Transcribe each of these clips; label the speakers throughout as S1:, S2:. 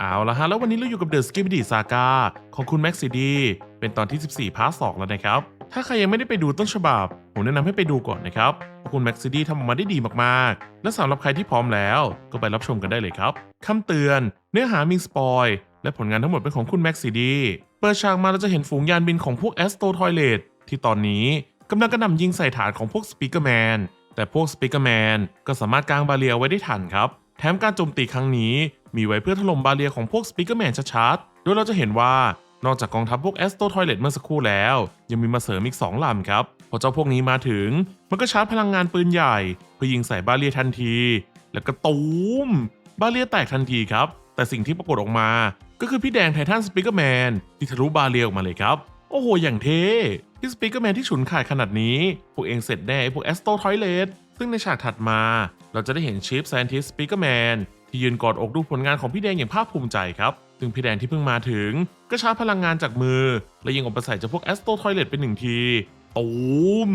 S1: เอาละฮะ แล้ววันนี้เราอยู่กับ The Skibidi Saga ของคุณแม็กซิดีเป็นตอนที่ 14 พาร์ทสแล้วนะครับ ถ้าใครยังไม่ได้ไปดูต้นฉบับ ผมแนะนำให้ไปดูก่อนนะครับเพราะคุณแม็กซิดีทำออกมาได้ดีมากๆ และสำหรับใครที่พร้อมแล้ว ก็ไปรับชมกันได้เลยครับคำเตือน เนื้อหามีสปอยและผลงานทั้งหมดเป็นของคุณแม็กซิดีเปิดฉากมาเราจะเห็นฝูงยานบินของพวกแอสโตทอยเลตที่ตอนนี้กำลังกระหน่ำยิงใส่ฐานของพวกสปีกเกอร์แมนแต่พวกสปีกเกอร์แมนก็สามารถกางบาเรียไว้ได้ทันครับแถมการโจมตีครั้งนี้ มีไว้เพื่อถล่มบาเรียของพวกสปีกเกอร์แมนชัดๆ โดยเราจะเห็นว่านอกจากกองทัพพวกแอสโตทอยเลตเมื่อสักครู่แล้ว ยังมีมาเสริมอีก 2ลำครับ พอเจ้าพวกนี้มาถึง มันก็ชาร์จพลังงานปืนใหญ่ เพื่อยิงใส่บาเรียทันที แล้วก็ตูมบาเรียแตกทันทีครับ แต่สิ่งที่ปรากฏออกมา ก็คือพี่แดงไททันสปีกเกอร์แมนที่ทะลุบาเรียออกมาเลยครับโอ้โห อย่างเท่ที่สปีกเกอร์แมนที่ฉุนขาดขนาดนี้ พวกเองเสร็จแน่ไอพวกแอสโตทอยเลตซึ่งในฉากถัดมา เราจะได้เห็นชีฟแซนติสสปีกเกอร์แมน ที่ยืนกอดอกดูผลงานของพี่แดงอย่างภาคภูมิใจครับ ซึ่งพี่แดงที่เพิ่งมาถึง ก็ชาร์จพลังงานจากมือ และยิงออกไปใส่จ้าพวกแอสโตทอยเลตไปหนึ่งทีตูม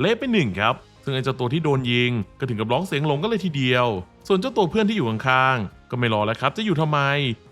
S1: เละไปหนึ่งครับ ซึ่งไอ้เจ้าตัวที่โดนยิง ก็ถึงกับร้องเสียงหลงกันเลยทีเดียว ส่วนเจ้าตัวเพื่อนที่อยู่ข้างๆก็ไม่รอแล้วครับ จะอยู่ทำไม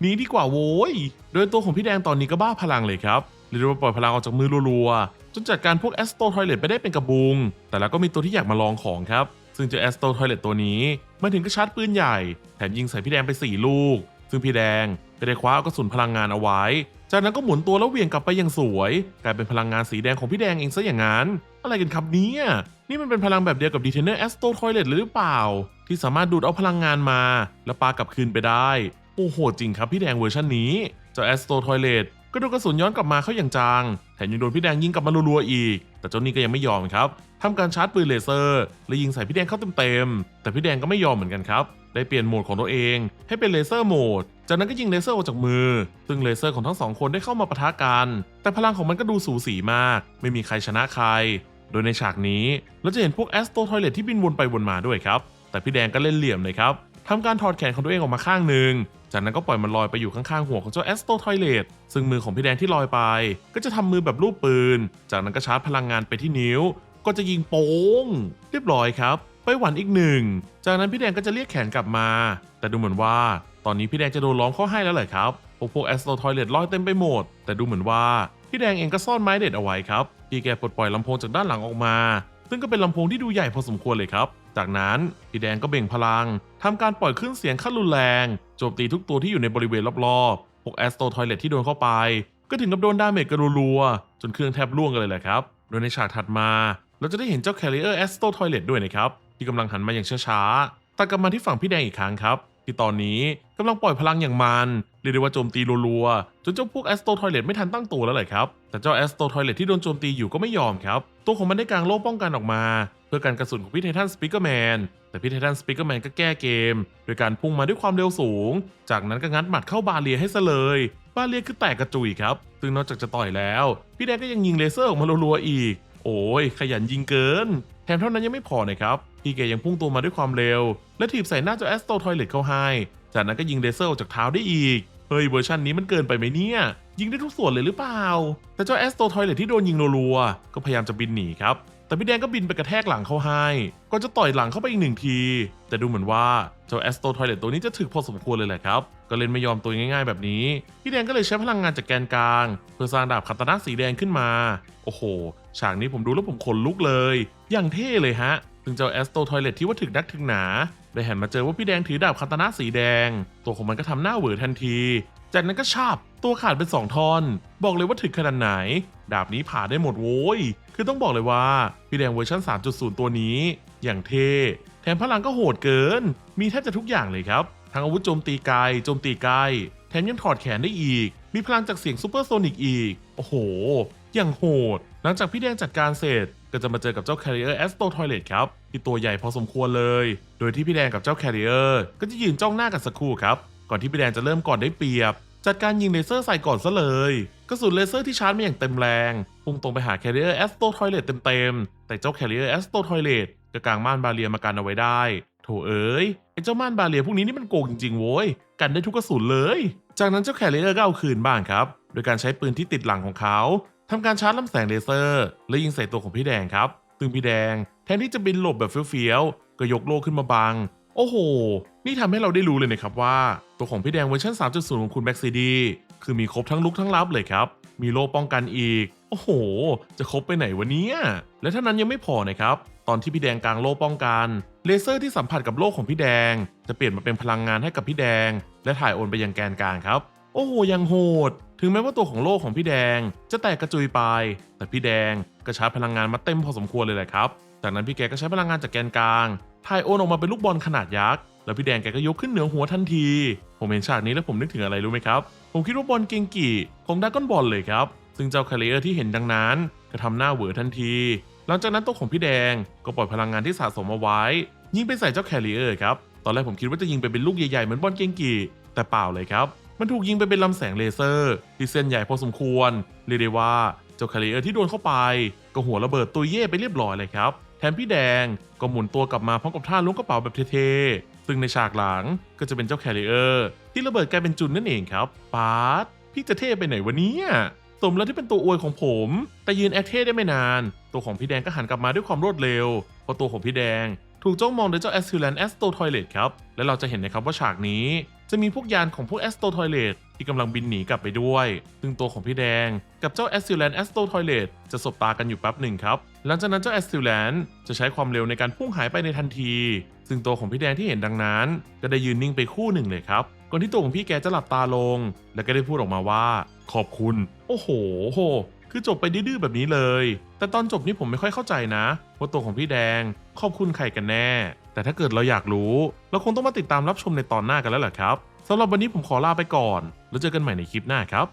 S1: หนีดีกว่าโว้ยโดยตัวของพี่แดงตอนนี้ก็บ้าพลังเลยครับเรียกว่าปล่อยพลังออกจากมือรัวๆจนจัดการพวกแอสโตทอยเลตไปได้เป็นกระบุง แต่แล้วก็มีตัวที่อยากมาลองของครับ ซึ่งเจ้าแอสโตทอยเลตตัวนี้มาถึงก็ชาร์จปืนใหญ่ แถมยิงใส่พี่แดงไป 4 ลูก ซึ่งพี่แดงก็ได้คว้าเอากระสุนพลังงานเอาไว้ จากนั้นก็หมุนตัวแล้วเหวี่ยงกลับไปอย่างสวย กลายเป็นพลังงานสีแดงของพี่แดงเองซะอย่างนั้น อะไรกันครับเนี่ย นี่มันเป็นพลังแบบเดียวกับดีเทนเนอร์แอสโตทอยเลตหรือเปล่า ที่สามารถดูดเอาพลังงานมา แล้วปากลับคืนไปได้ โอ้โหจริงครับพี่แดงเวอร์ชันนี้ เจ้าแอสโตทอยเลต ก็โดนกระสุนย้อนกลับมาเข้าอย่างจัง แถมยังโดนพี่แดงยิงกลับมารัวๆอีก แต่เจ้านี่ก็ยังไม่ยอมครับทำการชาร์จปืนเลเซอร์และยิงใส่พี่แดงเข้าเต็มๆ แต่พี่แดงก็ไม่ยอมเหมือนกันครับได้เปลี่ยนโหมดของตัวเอง ให้เป็นเลเซอร์โหมด จากนั้นก็ยิงเลเซอร์ออกจากมือ ซึ่งเลเซอร์ของทั้งสองคนได้เข้ามาปะทะกัน แต่พลังของมันก็ดูสูสีมาก ไม่มีใครชนะใคร โดยในฉากนี้เราจะเห็นพวกแอสโตทอยเลตที่บินวนไปวนมาด้วยครับ แต่พี่แดงก็เล่นเหลี่ยมเลยครับทำการถอดแขนของตัวเองออกมาข้างหนึ่ง จากนั้นก็ปล่อยมันลอยไปอยู่ข้างๆหัวของเจ้าแอสโตทอยเลตซึ่งมือของพี่แดงที่ลอยไป ก็จะทำมือแบบรูปปืน จากนั้นก็ชาร์จพลังงานไปที่นิ้ว ก็จะยิงโป้งเรียบร้อยครับไปหวันอีกหนึ่ง จากนั้นพี่แดงก็จะเรียกแขนกลับมา แต่ดูเหมือนว่าตอนนี้พี่แดงจะโดนล้อมเข้าให้แล้วแหละครับ พวกพวกแอสโตทอยเลตลอยเต็มไปหมด แต่ดูเหมือนว่าพี่แดงเองก็ซ่อนไม้เด็ดเอาไว้ครับ พี่แกปลดปล่อยลำโพงจากด้านหลังออกมา ซึ่งก็เป็นลำโพงที่ดูใหญ่พอสมควรเลยครับ จากนั้นพี่แดงก็เบ่งพลังทำการปล่อยเครื่องเสียงขั้นรุนแรงโจมตีทุกตัวที่อยู่ในบริเวณรอบๆพวกแอสโตทอยเลตที่โดนเข้าไป ก็ถึงกับโดนดาเมจกระรัวๆจนเครื่องแทบร่วงกันเลยแหละครับ โดยในฉากถัดมา เราจะได้เห็นเจ้า Carrier a s t o Toilet ด้วยนะครับ ที่กำลังหันมาอย่างช้าๆตัดกลับมาที่ฝั่งพี่แดงอีกครั้งครับ ที่ตอนนี้กำลังปล่อยพลังอย่างมัน เรียกได้ว่าโจมตีรัวๆ จนเจ้าพวก a s t o Toilet ไม่ทันตั้งตัวแล้วเลยครับ แต่เจ้า a s t o Toilet ที่โดนโจมตีอยู่ก็ไม่ยอมครับ ตัวของมันได้กางโล่ป้องกันออกมา เพื่อการกระสุนของพี่ไททันสปีกเกอร์แมน แต่พี่ไททันสปีกเกอร์แมนก็แก้เกม โดยการพุ่งมาด้วยความเร็วสูง จากนั้นก็งัดหมัดเข้าบาเลียให้ซะเลย บาเลียคือแตกกระจุยครับ ซึ่งนอกจากจะต่อยแล้ว พี่แดงก็ยังยิงเลเซอร์ออกมารัวๆอีก โอ้ยขยันยิงเกิน แถมเท่านั้นยังไม่พอนะครับ พี่แกยังพุ่งตัวมาด้วยความเร็ว และถีบใส่หน้าเจ้าแอสโตทอยเลตเข้าให้จากนั้นก็ยิงเลเซอร์ออกจากเท้าได้อีก เฮ้ยเวอร์ชันนี้มันเกินไปไหมเนี่ย ยิงได้ทุกส่วนเลยหรือเปล่า แต่เจ้าแอสโตทอยเลตที่โดนยิงรัวๆก็พยายามจะบินหนีครับ แต่พี่แดงก็บินไปกระแทกหลังเขาให้ก่อนจะต่อยหลังเข้าไปอีกหนึ่งที แต่ดูเหมือนว่าเจ้าแอสโตทอยเลตตัวนี้จะถึกพอสมควรเลยแหละครับ ก็เล่นไม่ยอมตัวง่ายๆแบบนี้ พี่แดงก็เลยใช้พลังงานจากแกนกลาง เพื่อสร้างดาบคาตานะสีแดงขึ้นมา โอ้โห ฉากนี้ผมดูแล้วผมขนลุกเลย อย่างเท่เลยฮะถึงเจ้าแอสโตทอยเลตที่ว่าถึกนักถึงหนา ได้หันมาเจอว่าพี่แดงถือดาบคาตานะสีแดง ตัวของมันก็ทำหน้าเหวอทันที จากนั้นก็ชาบตัวขาดเป็นสองท่อน บอกเลยว่าถึกขนาดไหน ดาบนี้ผ่าได้หมดโว้ย คือต้องบอกเลยว่า พี่แดงเวอร์ชัน3.0 ตัวนี้ อย่างเท่แถมพลังก็โหดเกิน มีแทบจะทุกอย่างเลยครับ ทั้งอาวุธโจมตีไกลโจมตีใกลแถมยังถอดแขนได้อีก มีพลังจากเสียงซูเปอร์โซนิกอีก โอ้โห อย่างโหด หลังจากพี่แดงจัดการเสร็จ ก็จะมาเจอกับเจ้า Carrier a s t o Toilet ครับ ที่ตัวใหญ่พอสมควรเลย โดยที่พี่แดงกับเจ้า Carrier ก็จะยืนจ้องหน้ากันสักครู่ครับ ก่อนที่พี่แดงจะเริ่มก่อนได้เปรียบ จัดการยิงเลเซอร์ใส่ก่อนซะเลยกระสุนเลเซอร์ที่ชาร์จมาอย่างเต็มแรงพุ่งตรงไปหา Carrier a s t o Toilet เต็มๆแต่เจ้า Carrier a s t o Toilet ก็กางม่านบาเรียมากันเอาไว้ได้โถเอ้ยไอ้เจ้าม่านบาเรียพวกนี้นี่มันโกงจริงๆโว้ยกันได้ทุกกระสุนเลย จากนั้นเจ้า Carrier ก็เอาคืนบ้างครับ โดยการใช้ปืนที่ติดหลังของเขาทำการชาร์จลำแสงเลเซอร์ และยิงใส่ตัวของพี่แดงครับซึ่งพี่แดง แทนที่จะบินหลบแบบเฟี้ยวๆก็ยกโล่ขึ้นมาบัง โอ้โห นี่ทำให้เราได้รู้เลยนะครับว่า ตัวของพี่แดงเวอร์ชัน3.0 ของคุณแม็กซิดีคือมีครบทั้งลุกทั้งลับเลยครับ มีโล่ป้องกันอีก โอ้โห จะครบไปไหนวะเนี่ยและเท่านั้นยังไม่พอนะครับ ตอนที่พี่แดงกลางโล่ป้องกัน เลเซอร์ที่สัมผัสกับโล่ของพี่แดง จะเปลี่ยนมาเป็นพลังงานให้กับพี่แดง และถ่ายโอนไปยังแกนกลางครับ โอ้โห ยังโหด ถึงแม้ว่าตัวของโล่ของพี่แดง จะแตกกระจุยไป แต่พี่แดงก็ชาร์จพลังงานมาเต็มพอสมควรเลยแหละครับ จากนั้นพี่แกก็ใช้พลังงานจากแกนกลางถ่ายโอนออกมาเป็นลูกบอลขนาดยักษ์ แล้วพี่แดงแกก็ยกขึ้นเหนือหัวทันที ผมเห็นฉากนี้แล้วผมนึกถึงอะไรรู้ไหมครับ ผมคิดว่าบอลเกงกิของดากอนบอลเลยครับ ซึ่งเจ้าคาเลเออร์ที่เห็นดังนั้นก็ทำหน้าเหวอทันที หลังจากนั้นตัวของพี่แดงก็ปล่อยพลังงานที่สะสมเอาไว้ ยิงไปใส่เจ้าแคริเออร์ครับ ตอนแรกผมคิดว่าจะยิงไปเป็นลูกใหญ่ๆเหมือนบอลเกงกีแต่เปล่าเลยครับ มันถูกยิงไปเป็นลำแสงเลเซอร์ที่เส้นใหญ่พอสมควร เรียกได้ว่าเจ้าแคริเออร์ที่โดนเข้าไป ก็หัวระเบิดตัวเย่ไปเรียบร้อยเลยครับ มพี่แดงก็หมุนตัวกลับมาพร้อมกับท่าล้วงกระเป๋าแบบเท่ๆ ซึ่งในฉากหลังก็จะเป็นเจ้าแคริเออร์ ที่ระเบิดกลายเป็นจุนนั่นเองครับปาร์ตพี่จะเท่ไปไหนวะเนี่ยสมแล้วที่เป็นตัวอวยของผม แต่ยืนแอคเท่ได้ไม่นาน ตัวของพี่แดงก็หันกลับมาด้วยความรวดเร็วเพราะตัวของพี่แดง ถูกจ้องมองโดยเจ้าแอสซิลแลนแอสโตทอยเลตครับ และเราจะเห็นนะครับว่าฉากนี้ จะมีพวกยานของพวกแอสโตทอยเลตที่กำลังบินหนีกลับไปด้วย ซึ่งตัวของพี่แดงกับเจ้าแอสซิลแลนแอสโตทอยเลตจะสบตากันอยู่แป๊บหนึ่งครับ หลังจากนั้นเจ้าแอสซิลแลนจะใช้ความเร็วในการพุ่งหายไปในทันที ซึ่งตัวของพี่แดงที่เห็นดังนั้น ก็ได้ยืนนิ่งไปคู่หนึ่งเลยครับ ก่อนที่ตัวของพี่แกจะหลับตาลง แล้วก็ได้พูดออกมาว่า ขอบคุณ โอ้โห คือจบไปดื้อแบบนี้เลย แต่ตอนจบนี่ผมไม่ค่อยเข้าใจนะว่าตัวของพี่แดง ขอบคุณใครกันแน่ แต่ถ้าเกิดเราอยากรู้ เราคงต้องมาติดตามรับชมในตอนหน้ากันแล้วแหละครับสำหรับวันนี้ผมขอลาไปก่อน แล้วเจอกันใหม่ในคลิปหน้าครับ